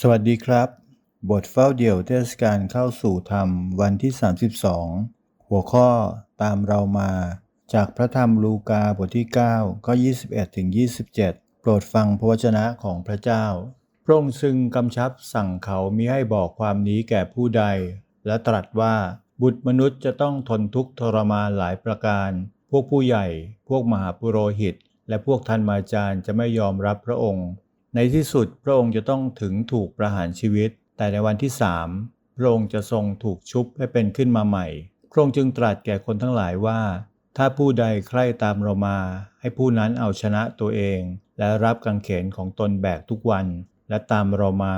สวัสดีครับ บทเฝ้าเดี่ยวเทศกาลเข้าสู่ธรรมวันที่ 32 หัวข้อตามเรามา จากพระธรรมลูกาบทที่9ก็21 ถึง 27 โปรดฟังพระวจนะของพระเจ้า พระองค์ซึ่งกำชับสั่งเขามิให้บอกความนี้แก่ผู้ใด และตรัสว่าบุตรมนุษย์จะต้องทนทุกข์ทรมานหลายประการ พวกผู้ใหญ่ พวกมหาปุโรหิต และพวกท่านมาจารย์จะไม่ยอมรับพระองค์ ในที่สุดพระองค์จะต้องถึงถูกประหารชีวิต แต่ในวันที่สามพระองค์จะทรงถูกชุบให้เป็นขึ้นมาใหม่ พระองค์จึงตรัสแก่คนทั้งหลายว่า ถ้าผู้ใดใคร่ตามเรามา ให้ผู้นั้นเอาชนะตัวเอง และรับกังเขนของตนแบกทุกวันและตามเรามา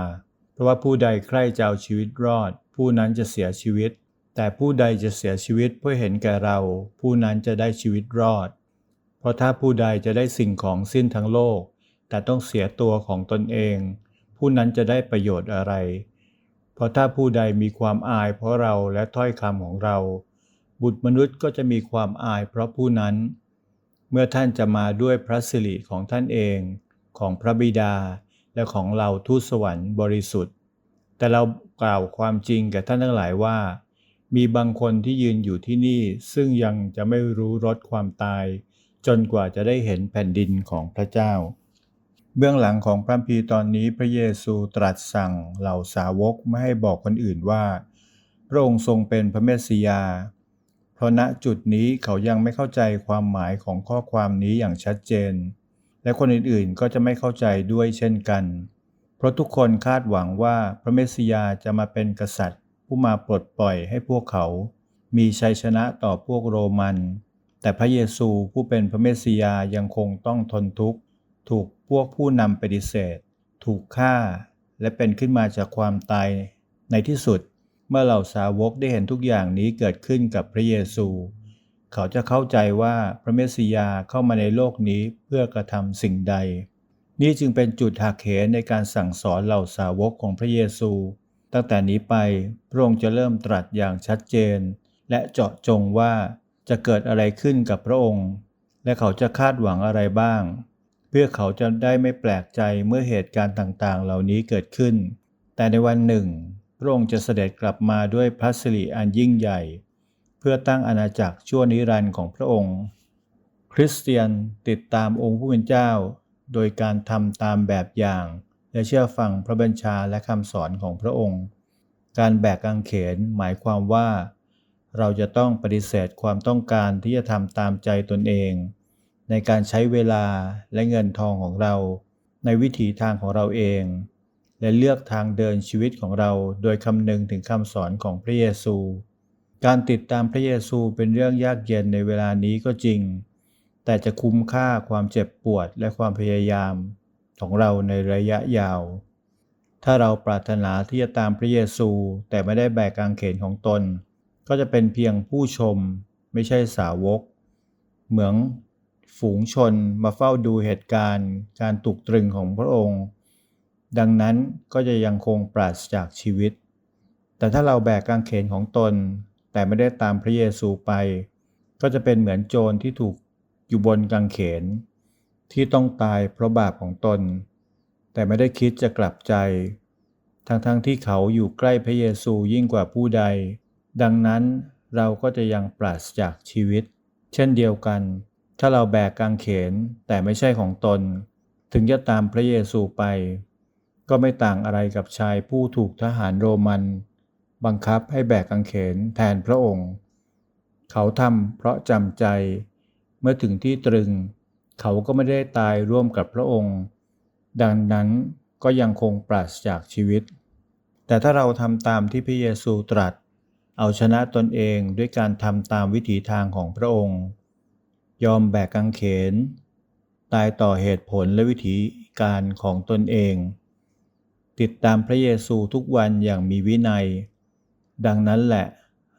เพราะว่าผู้ใดใคร่จะเอาชีวิตรอด ผู้นั้นจะเสียชีวิต แต่ผู้ใดจะเสียชีวิตเพื่อเห็นแก่เรา ผู้นั้นจะได้ชีวิตรอด เพราะถ้าผู้ใดจะได้สิ่งของสิ้นทั้งโลก แต่ต้องเสียตัวของตนเอง ผู้นั้นจะได้ประโยชน์อะไร เพราะถ้าผู้ใดมีความอายเพราะเราและถ้อยคำของเรา บุตรมนุษย์ก็จะมีความอายเพราะผู้นั้น เมื่อท่านจะมาด้วยพระสิริของท่านเอง ของพระบิดา และของเราทูตสวรรค์บริสุทธิ์ แต่เรากล่าวความจริงแก่ท่านทั้งหลายว่า มีบางคนที่ยืนอยู่ที่นี่ซึ่งยังจะไม่รู้รสความตาย จนกว่าจะได้เห็นแผ่นดินของพระเจ้า เบื้องหลังของพระคัมภีตอนนี้พระเยซูตรัสสั่งเหล่าสาวกไม่ให้บอกคนอื่นว่า พระองค์ทรงเป็นพระเมสสิยา เพราะณจุดนี้เขายังไม่เข้าใจความหมายของข้อความนี้อย่างชัดเจน และคนอื่นๆก็จะไม่เข้าใจด้วยเช่นกัน เพราะทุกคนคาดหวังว่าพระเมสสิยาจะมาเป็นกษัตริย์ ผู้มาปลดปล่อยให้พวกเขา มีชัยชนะต่อพวกโรมัน แต่พระเยซูผู้เป็นพระเมสสิยายังคงต้องทนทุกข์ ถูกพวกผู้นำปฏิเสธ ถูกฆ่า และเป็นขึ้นมาจากความตายในที่สุด เมื่อเหล่าสาวกได้เห็นทุกอย่างนี้เกิดขึ้นกับพระเยซู เขาจะเข้าใจว่าพระเมสสิยาเข้ามาในโลกนี้เพื่อกระทำสิ่งใด นี่จึงเป็นจุดหักเหในการสั่งสอนเหล่าสาวกของพระเยซู ตั้งแต่นี้ไปพระองค์จะเริ่มตรัสอย่างชัดเจน และเจาะจงว่าจะเกิดอะไรขึ้นกับพระองค์ และเขาจะคาดหวังอะไรบ้าง พื่อเขาจะได้ไม่แปลกใจเมื่อเหตุการณ์ต่างๆ เหล่านี้เกิดขึ้น แต่ในวันหนึ่ง พระองค์จะเสด็จกลับมาด้วยพระสิริอันยิ่งใหญ่ เพื่อตั้งอาณาจักรชั่วนิรันดร์ของพระองค์ คริสเตียนติดตามองค์ผู้เป็นเจ้า โดยการทำตามแบบอย่าง และเชื่อฟังพระบัญชาและคำสอนของพระองค์ การแบกกางเขนหมายความว่า เราจะต้องปฏิเสธความต้องการที่จะทำตามใจตนเอง ในการใช้เวลาและเงินทองของเรา ในวิถีทางของเราเอง และเลือกทางเดินชีวิตของเราโดยคำนึงถึงคำสอนของพระเยซู การติดตามพระเยซูเป็นเรื่องยากเย็นในเวลานี้ก็จริง แต่จะคุ้มค่าความเจ็บปวดและความพยายามของเราในระยะยาว ถ้าเราปรารถนาที่จะตามพระเยซูแต่ไม่ได้แบกกางเขนของตน ก็จะเป็นเพียงผู้ชมไม่ใช่สาวก เหมือน ฝูงชนมาเฝ้าดูเหตุการณ์การถูกตรึงของพระองค์ ดังนั้นก็จะยังคงปราศจากชีวิต แต่ถ้าเราแบกกางเขนของตน แต่ไม่ได้ตามพระเยซูไป ก็จะเป็นเหมือนโจรที่ถูกอยู่บนกางเขน ที่ต้องตายเพราะบาปของตน แต่ไม่ได้คิดจะกลับใจ ทั้งๆทที่เขาอยู่ใกล้พระเยซูยิ่งกว่าผู้ใด ดังนั้นเราก็จะยังปราศจากชีวิต เช่นเดียวกัน ถ้าเราแบกกางเขนแต่ไม่ใช่ของตน ถึงจะตามพระเยซูไป ก็ไม่ต่างอะไรกับชายผู้ถูกทหารโรมัน บังคับให้แบกกางเขนแทนพระองค์ เขาทำเพราะจำใจ เมื่อถึงที่ตรึง เขาก็ไม่ได้ตายร่วมกับพระองค์ ดังนั้นก็ยังคงปราศจากชีวิต แต่ถ้าเราทำตามที่พระเยซูตรัส เอาชนะตนเองด้วยการทำตามวิถีทางของพระองค์ ยอมแบกกางเขน ตายต่อเหตุผลและวิธีการของตนเอง ติดตามพระเยซูทุกวันอย่างมีวินัย ดังนั้นแหละ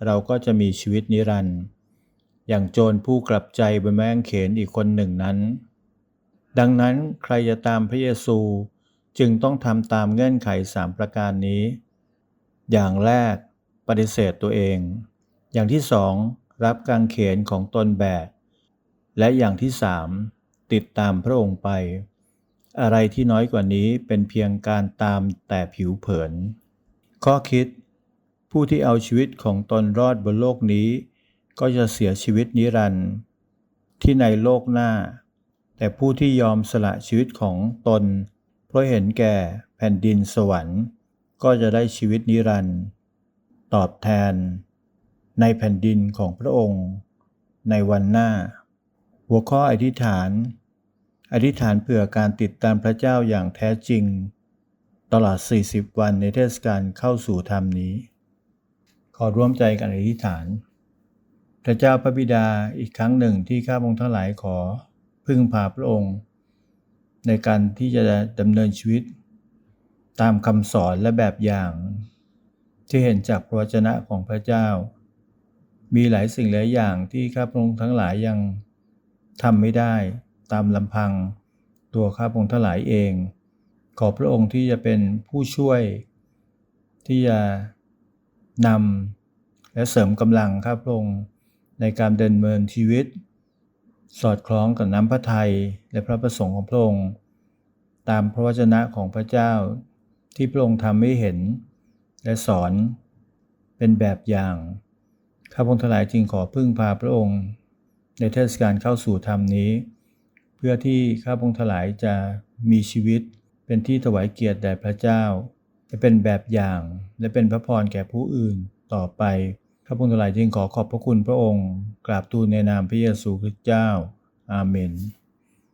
เราก็จะมีชีวิตนิรันดร์อย่างโจรผู้กลับใจบนแมงเขนอีกคนหนึ่งนั้น ดังนั้นใครจะตามพระเยซูจึงต้องทำตามเงื่อนไขสามประการนี้ อย่างแรกปฏิเสธตัวเอง อย่างที่สองรับกางเขนของตนแบก และอย่างที่สามติดตามพระองค์ไป อะไรที่น้อยกว่านี้เป็นเพียงการตามแต่ผิวเผิน ข้อคิด ผู้ที่เอาชีวิตของตนรอดบนโลกนี้ ก็จะเสียชีวิตนิรันดร์ที่ในโลกหน้า แต่ผู้ที่ยอมสละชีวิตของตน เพราะเห็นแก่แผ่นดินสวรรค์ ก็จะได้ชีวิตนิรันดร์ตอบแทน ในแผ่นดินของพระองค์ ในวันหน้า หัวข้ออธิษฐาน อธิษฐานเผื่อการติดตามพระเจ้าอย่างแท้จริง ตลอด 40 วันในเทศกาลเข้าสู่ธรรมนี้ ขอร่วมใจกันอธิษฐาน พระเจ้าพระบิดาอีกครั้งหนึ่งที่ข้าพงทั้งหลายขอ พึ่งพาพระองค์ ในการที่จะดำเนินชีวิต ตามคำสอนและแบบอย่าง ที่เห็นจากพระวจนะของพระเจ้า มีหลายสิ่งหลายอย่างที่ข้าพงทั้งหลายยัง ทำไม่ได้ตามลำพังตัวข้าพงทั้งหลายเอง ขอพระองค์ที่จะเป็นผู้ช่วย ที่จะนำและเสริมกำลังข้าพระองค์ในการเดินเมินชีวิต สอดคล้องกับน้ำพระทัยและพระประสงค์ของพระองค์ตามพระวจนะของพระเจ้าที่พระองค์ทำให้เห็น และสอนเป็นแบบอย่าง ข้าพงทั้งหลายจึงขอพึ่งพาพระองค์ ในเทศกาลเข้าสู่ธรรมนี้ เพื่อที่ข้าพงทลายจะมีชีวิต เป็นที่ถวายเกียรติแด่พระเจ้า จะเป็นแบบอย่างและเป็นพระพรแก่ผู้อื่นต่อไปข้าพงทลายจึงขอขอบพระคุณพระองค์ กราบทูลในนามพระเยซูคริสต์เจ้า อาเมน